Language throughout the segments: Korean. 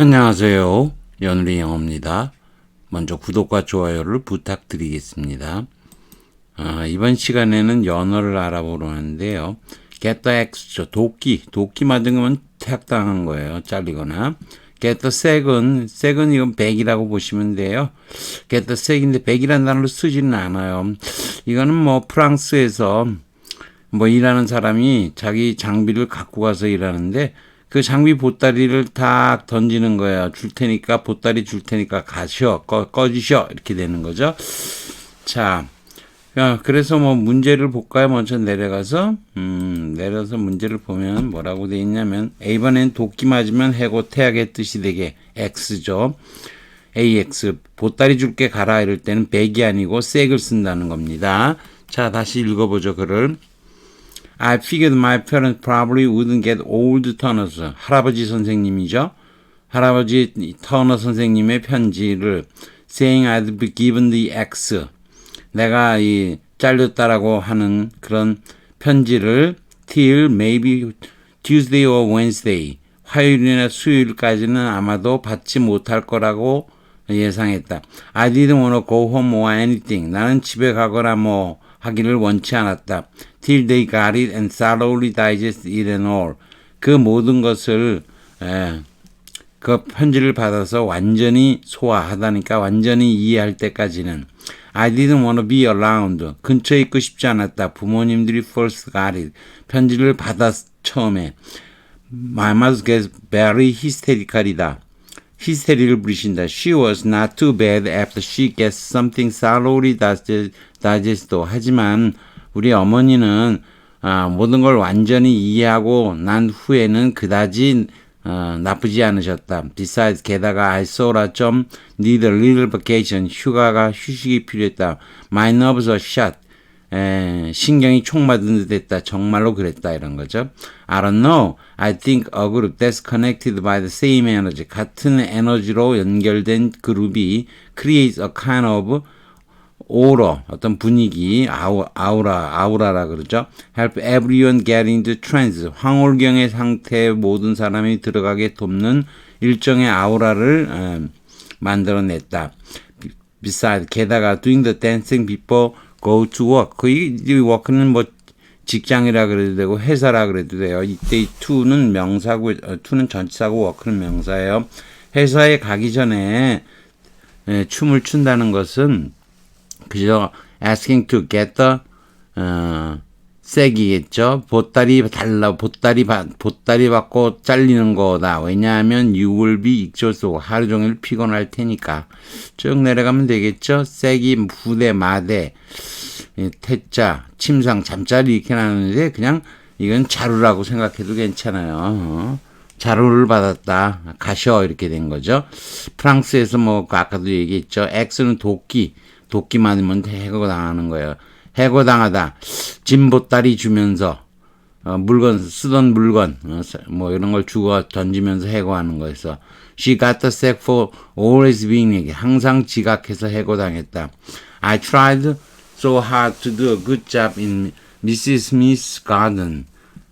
안녕하세요. 연우리 영어입니다. 먼저 구독과 좋아요를 부탁드리겠습니다. 아, 이번 시간에는 연어를 알아보려는데요. get the X죠. 도끼. 도끼 맞은 거면 퇴학당한 거예요. 잘리거나. get the sec은, sec은 이건 100이라고 보시면 돼요. get the sec인데 100이라는 단어를 쓰지는 않아요. 이거는 뭐 프랑스에서 뭐 일하는 사람이 자기 장비를 갖고 가서 일하는데 그 장비 보따리를 딱 던지는 거야. 줄 테니까 보따리 줄 테니까 가셔 꺼, 꺼주셔 이렇게 되는 거죠. 자, 야, 그래서 뭐 문제를 볼까요? 먼저 내려가서 음, 내려서 문제를 보면 뭐라고 돼 있냐면 A번엔 도끼 맞으면 해고 태학의 뜻이 되게 X죠. AX 보따리 줄게 가라 이럴 때는 100이 아니고 색을 쓴다는 겁니다. 자, 다시 읽어보죠 글을. I figured my parents probably wouldn't get old Turners. 할아버지 선생님이죠. 할아버지 터너 선생님의 편지를 saying I'd be given the X. 내가 이 잘렸다라고 하는 그런 편지를 till maybe Tuesday or Wednesday. 화요일이나 수요일까지는 아마도 받지 못할 거라고 예상했다. I didn't want to go home or anything. 나는 집에 가거나 뭐 하기를 원치 않았다. Till they got it and thoroughly digest it and all. 그 모든 것을 에, 그 편지를 받아서 완전히 소화하다니까 완전히 이해할 때까지는 I didn't want to be around. 근처에 있고 싶지 않았다. 부모님들이 first got it. 편지를 받았 처음에 My mother gets very hysterical이다. 히스테리를 부리신다. She was not too bad after she gets something thoroughly digest. 하지만 우리 어머니는 아, 모든 걸 완전히 이해하고 난 후에는 그다지 어, 나쁘지 않으셨다. Besides, 게다가 I saw 좀 need a little vacation. 휴가가 휴식이 필요했다. My nerves are shot. 에, 신경이 총 맞은 듯 했다. 정말로 그랬다. 이런 거죠. I don't know. I think a group that's connected by the same energy. 같은 에너지로 연결된 그룹이 creates a kind of 오러 어떤 분위기 아우, 아우라 아우라라 그러죠. help everyone get into trance 황홀경의 상태에 모든 사람이 들어가게 돕는 일종의 아우라를 어, 만들어냈다. besides 게다가 doing the dancing before go to work 그이 work는 뭐 직장이라 그래도 되고 회사라 그래도 돼요. 이때 to는 명사고 어, to는 전치사고 work는 명사예요. 회사에 가기 전에 에, 춤을 춘다는 것은 그죠? asking to get the 어, 세기겠죠. 보따리 달라 보따리 받 보따리 받고 잘리는 거다. 왜냐하면 you will be exhausted. 하루 종일 피곤할 테니까. 쭉 내려가면 되겠죠. 세기 부대 마대 태자 침상 잠자리 이렇게 나누는데 그냥 이건 자루라고 생각해도 괜찮아요. 어. 자루를 받았다. 가셔 이렇게 된 거죠. 프랑스에서 뭐 아까도 얘기했죠. X는 도끼 도끼 맞으면 해고당하는 거예요. 해고당하다. 진보따리 주면서 어, 물건 쓰던 물건 어, 뭐 이런 걸 주고 던지면서 해고하는 거에서 she got the sack for always being 항상 지각해서 해고당했다. I tried so hard to do a good job in Mrs. Smith's garden.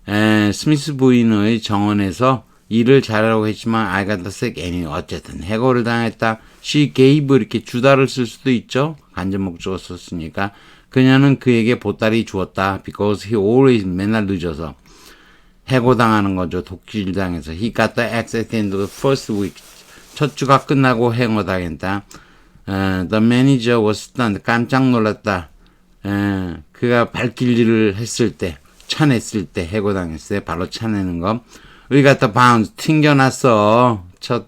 에, 스미스 부인의 정원에서 일을 잘하려고 했지만 I got the sack anyway. 어쨌든 해고를 당했다. She gave 이렇게 주다를 쓸 수도 있죠. 간접 목적어 썼으니까 그녀는 그에게 보따리 주었다. Because he always 맨날 늦어서 해고당하는 거죠. 독질 당해서 he got the X at of the first week. 첫 주가 끝나고 해고당했다. Uh, the manager was stunned. 깜짝 놀랐다. Uh, 그가 발길질을 했을 때, 차냈을 때 해고당했어요. 바로 차내는 got the bounce. 튕겨놨어. 첫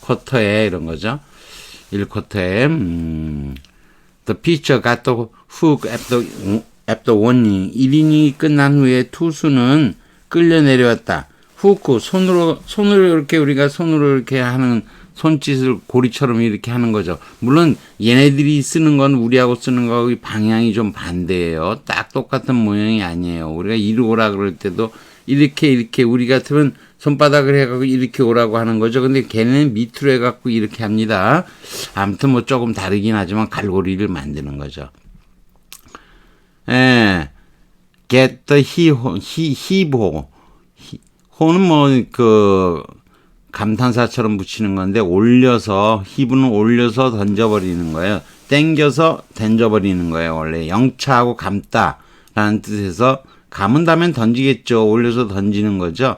쿼터에 이런 거죠. 1쿼터에 음, The pitcher got the hook after, after warning. 1이닝이 끝난 후에 투수는 끌려 내려왔다. 후크 손으로 손으로 이렇게 우리가 손으로 이렇게 하는 손짓을 고리처럼 이렇게 하는 거죠. 물론 얘네들이 쓰는 건 우리하고 쓰는 거하고 방향이 좀 반대예요. 딱 똑같은 모양이 아니에요. 우리가 이리 오라 그럴 때도 이렇게 이렇게 우리 같으면 손바닥을 해갖고 이렇게 오라고 하는 거죠. 근데 걔는 밑으로 해갖고 이렇게 합니다. 아무튼 뭐 조금 다르긴 하지만 갈고리를 만드는 거죠. 예. get the he, he, he, 호는 뭐, 그, 감탄사처럼 붙이는 건데 올려서 히브는 올려서 던져버리는 거예요. 땡겨서 던져버리는 거예요. 원래 영차하고 감다라는 뜻에서 감은다면 던지겠죠. 올려서 던지는 거죠.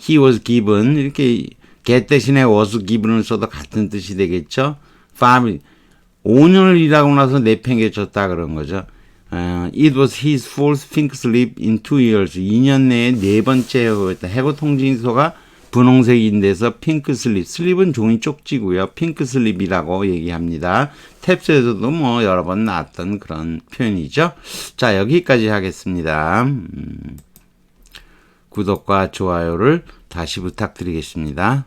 He was given 이렇게 get 대신에 was given을 써도 같은 뜻이 되겠죠. five 5년을 일하고 나서 내팽개쳤다 그런 거죠. 어, it was his fourth pink slip in two years. 2년 내에 네 번째. 해고 통지서가 분홍색인 데서 핑크 슬립. 슬립은 종이 쪽지고요. 핑크 슬립이라고 얘기합니다. 탭스에서도 뭐 여러 번 나왔던 그런 표현이죠. 자, 여기까지 하겠습니다. 음, 구독과 좋아요를 다시 부탁드리겠습니다.